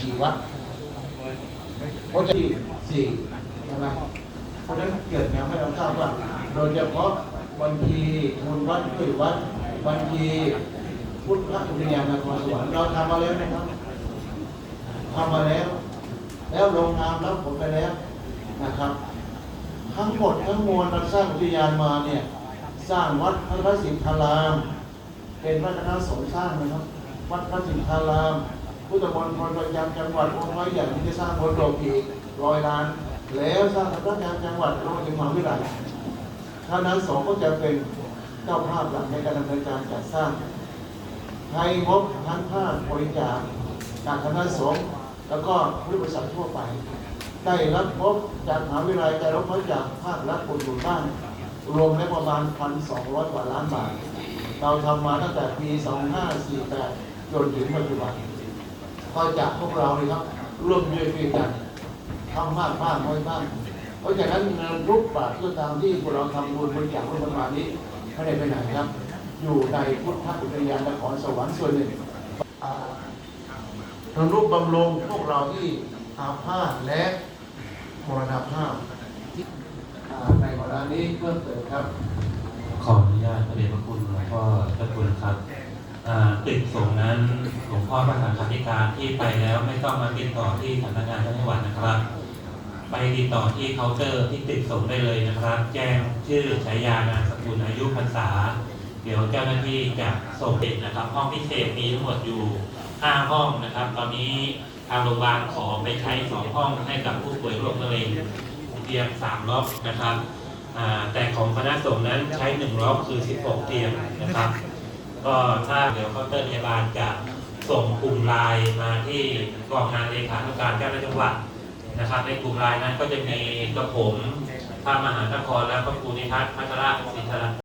ชีวัดเพราะที่สี่ใช่ไหมเพราะฉะนั้นเกิดแนวให้เราทราบว่าโดยเฉพาะบัญชีมูลวัดคือวัดบัญชีพุทธอุทยานนครสวรรค์เราทำมาแล้วนะครับทำมาแล้ว แล้วลงนามรับผลไปแล้วนะครับ ทั้งหมดทั้งมวลเราสร้างอุทยานมาเนี่ยสร้างวัดพระสิทธาราม เป็นวัดคณะสงฆ์สร้างนะครับ วัดพระสิทธาราม พุทธมณฑลประจำจังหวัดองค์ไว้อย่างที่จะสร้างบนโลกอีกร้อยล้าน แล้วสร้างสำนักงานจังหวัดโรงพยาบาลวิไลคณะสงฆ์ก็จะเป็นเจ้าภาพหลักในการดำเนินการจัดสร้างให้งบทั้งภาคบริจาคจากคณะสงฆ์แล้วก็ผู้บริษัททั่วไป ได้รับงบจากมหาวิทยาลัยได้รับงบจากภาครัฐคนอยู่บ้านรวมแล้วประมาณ 1,200 กว่าล้านบาท เราทำมาตั้งแต่ปี 2548 จนถึงปัจจุบัน ก็จากพวกเราเลยครับร่วมด้วยช่วยกันทำมากบ้างน้อยบ้างเพราะฉะนั้นรูปบาทก็ตามที่พวกเราทำบุญบริจาคร่วมกันมาณนี้ไม่ได้ไปไหนครับ อยู่ในพุทธอุทยานนครสวรรค์ส่วนหนึ่งอ่าทำรูปบำรุงพวกเราที่อาพาธและมรณภาพที่อ่าในเวลานี้เพิ่มเติมครับ ขออนุญาตพระเดชพระคุณหลวงพ่อเจ้าคุณครับตึกสงนั้น พ่อประธานคติการที่ไปแล้วไม่ต้องมาติดต่อที่สำนักงานจังหวัดนะครับ ไปติดต่อที่เคาน์เตอร์ที่ตึกสงได้เลยนะครับ แจ้งชื่อฉายานามสกุลอายุพรรษา เดี๋ยวเจ้าหน้าที่จะส่งเด็กนะครับ ห้องพิเศษมีทั้งหมดอยู่ 5 ห้องนะครับ ตอนนี้ทางโรงพยาบาลขอไปใช้ 2 ห้องให้กับผู้ป่วยโรคมะเร็งเตียง3ล็อกนะครับแต่ของคณะสงฆ์นั้นใช้ 1 ล็อกคือ 16 เตียงนะครับ ก็ถ้าเดี๋ยวเคาน์เตอร์พยาบาลจะ ส่งกลุ่มไลน์มาที่กองงานเลขานุการเจ้าหน้าที่จังหวัดนะครับ ในกลุ่มไลน์นั้นก็จะมีกระผมพระมหานครและพระครูนิทัศน์พัทรศิทธา